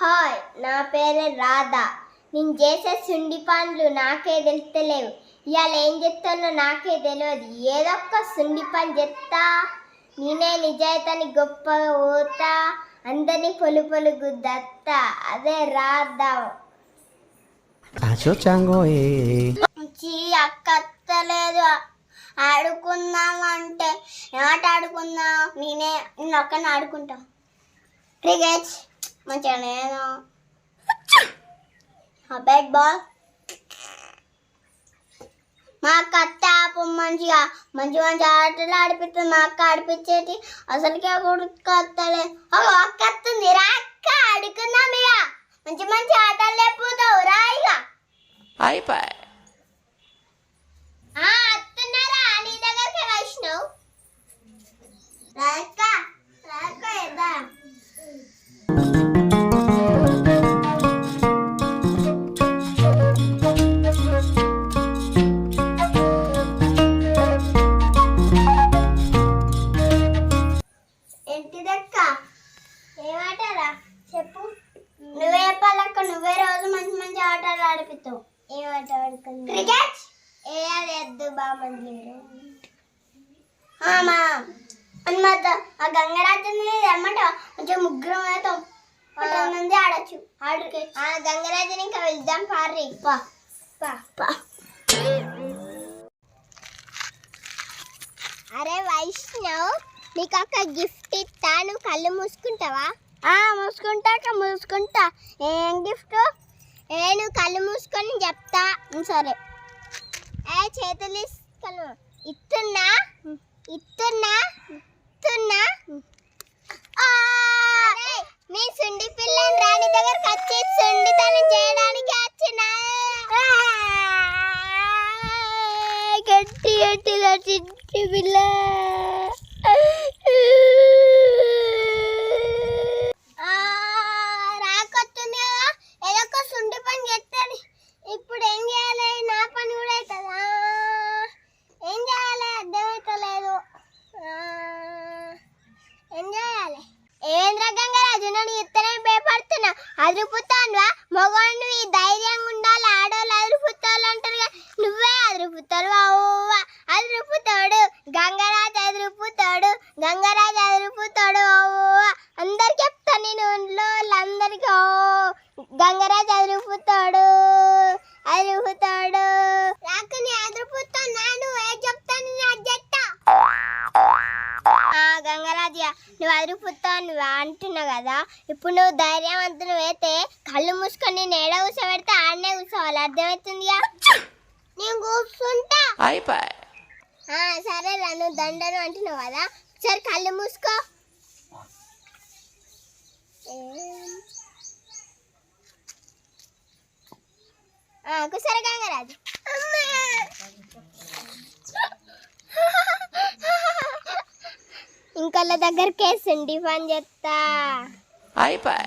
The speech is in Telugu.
హాయ్ నా పేరు రాధా. నేను చేసే సుండి పనులు నాకే తెలుస్తలేవు ఇవాళ ఏం చెప్తానో నాకే తెలియదు ఏదో ఒక సుండి పని చెప్తా నేనే నిజాయితీని గొప్పగా పోతా. అందరినీ పొలు పొలు గుద్దత్తా అదే రాధా. చీ అక్కత్తలేదు. ఆడుకుందాం అంటే ఏమాట ఆడుకుందాం. నేనే నేను ఒక్కని ఆడుకుంటా. క్రికెట్. మంచిగా నేను బ్యాట్ బాల్ మా అక్క అత్త ఆపు మంచిగా మంచి మంచి ఆటలు ఆడిపిస్తుంది. మా అక్క ఆడిపించేటి అసలుకే కొడుకొత్తలే ఓ అక్క వస్తుంది. రా అక్క ఆడుకుందాం ఇక. మంచి మంచి ఆటలు లేకపోతావు రా ఇక. అయిపోయి. ఏమాటరా చెప్పు. నువ్వే చెప్పాలక్క నువ్వే రోజు మంచి మంచి ఆటలు ఆడిపిస్తావు. ఏ ఆట ఆడుకుంది? క్రికెట్? ఏ అన్నమాట ఆ గంగరాజుని రమ్మంట కొంచెం ముగ్గురం అవుతాం పదకొండు మంది ఆడొచ్చు. ఆడుకే. ఆ గంగరాజుని ఇంకా వెళ్దాం పారి పా. పా. పా. అరే వైష్ణవ్. నీకు ఒక గిఫ్ట్ ఇస్తా నువ్వు కళ్ళు మూసుకుంటావా? ఆ మూసుకుంటాక మూసుకుంటా. ఏం గిఫ్ట్ ఏ నువ్వు కళ్ళు మూసుకొని చెప్తా. సరే. ఏ చేతులు ఇస్తాను ఇస్తున్నా ఇస్తున్నా ఇస్తున్నా మీ సుండి పిల్లని రాణి దగ్గరకు వచ్చి సుండితనం చేయడానికి వచ్చిన? గట్టి చిట్టి పిల్ల ఆ, రాకొస్తుంది కదా ఏదో ఒక సుండి పని చేస్తాను ఇప్పుడు ఏం చేయాలి నా పని కూడా అవుతుందా ఏం చేయాలి అర్థమవుతలేదు ఆ, ఏం చేయాలి ఏంద్ర గంగరాజు నన్ను ఇత్తనే భయపడుతున్నా అదురుపుతానువా మగవాడివి ధైర్యంగా ఉండాలి ఆడోళ్ళు అదురుపుతాలు అంటారు కదా, నువ్వే అదురుపుతాడు అవ్వ అదురుపుతాడు గంగరాజు అదురుపుతాడు గంగరాజు అదురుపుతాడు అవ్వ అందరికి చెప్తాను నేను ఇంట్లో వాళ్ళందరికీ. ఓ గంగరాజు అదురుపుతాడు అదురుపుతాడు నువ్వు అంటున్నావు కదా. ఇప్పుడు నువ్వు ధైర్యవంతులు అయితే కళ్ళు మూసుకొని నేడ కూర్చోబెడితే ఆడనే కూర్చోవాలి. అర్థమవుతుందిగా? నేను కూర్చుంటా. ఆ, సరే నువ్వు దండను అంటున్నావు కదా. సరే కళ్ళు మూసుకో. ఒకసారి గంగరాజు. ఇంకొల్ల దగ్గర వేసిండి పని చెప్తా. అయిపోయి.